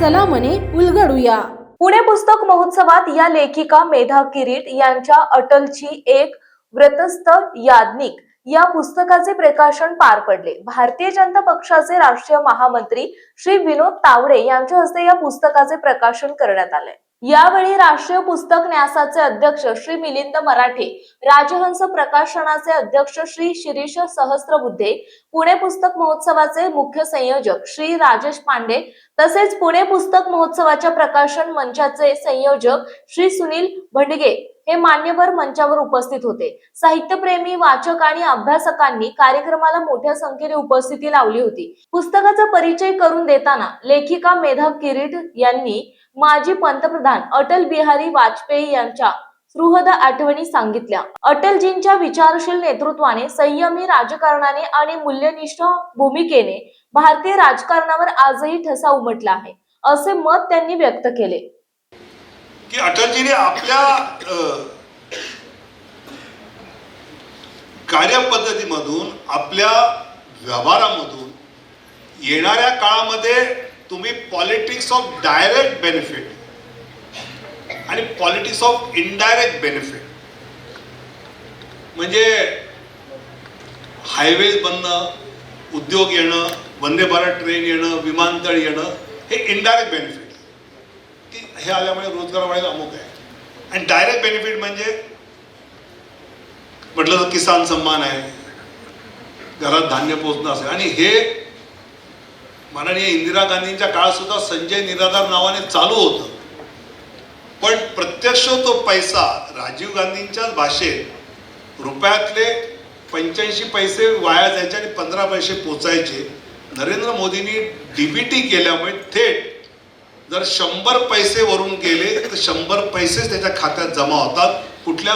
चला मने उलगडूया. पुणे पुस्तक महोत्सवात या लेखिका मेधा किरीट यांच्या अटलची एक व्रतस्थ याज्ञिक या पुस्तकाचे प्रकाशन पार पडले. भारतीय जनता पक्षाचे राष्ट्रीय महामंत्री श्री विनोद तावडे यांच्या हस्ते या पुस्तकाचे प्रकाशन करण्यात आले यावेळी राष्ट्रीय पुस्तक न्यासाचे अध्यक्ष श्री मिलिंद मराठे राजहंस प्रकाशनाचे अध्यक्ष श्री शिरीष सहस्त्रबुद्धे पुणे पुस्तक महोत्सवाचे मुख्य संयोजक श्री राजेश पांडे तसेच पुणे पुस्तक महोत्सवाच्या प्रकाशन मंचाचे संयोजक श्री सुनील भंडगे. हे मान्यवर मंचावर उपस्थित होते. साहित्यप्रेमी वाचक आणि अभ्यासकांनी कार्यक्रमाला मोठ्या संख्येने उपस्थिती लावली होती. पुस्तकाचा परिचय करून देताना लेखिका मेधा किरीट यांनी माजी पंतप्रधान अटल बिहारी वाजपेयी यांच्या सुहृद आठवणी सांगितल्या. अटलजींच्या विचारशील नेतृत्वाने संयमी राजकारणाने आणि मूल्यनिष्ठ भूमिकेने भारतीय राजकारणावर आजही ठसा उमटला आहे असे मत त्यांनी व्यक्त केले. की अटलजीने आपल्या कार्यपद्धतीमधून आपल्या व्यवहारामधून येणाऱ्या काळामध्ये तुम्ही पॉलिटिक्स ऑफ डायरेक्ट बेनिफिट आणि पॉलिटिक्स ऑफ इनडायरेक्ट बेनिफिट म्हणजे हायवेज बनणं उद्योग येणं वंदे भारत ट्रेन येणं विमानतळ येणं हे इनडायरेक्ट बेनिफिट की हे आल्यामुळे रोजगार वाढेल अमुक आहे. आणि डायरेक्ट बेनिफिट म्हणजे म्हटलं तर किसान सन्मान आहे. घरात धान्य पोचणं असेल आणि हे माननीय इंदिरा गांधींच्या काळात सुद्धा संजय निराधार नावाने चालू होतं. पण प्रत्यक्ष तो पैसा राजीव गांधींच्याच भाषेत रुपयातले पंच्याऐंशी पैसे वाया जायचे आणि पंधरा पैसे पोचायचे. नरेंद्र मोदींनी डीबीटी केल्यामुळे थेट जर शंभर पैसे वरून गेले तर शंभर पैसेच त्याच्या खात्यात जमा होतात. कुठल्या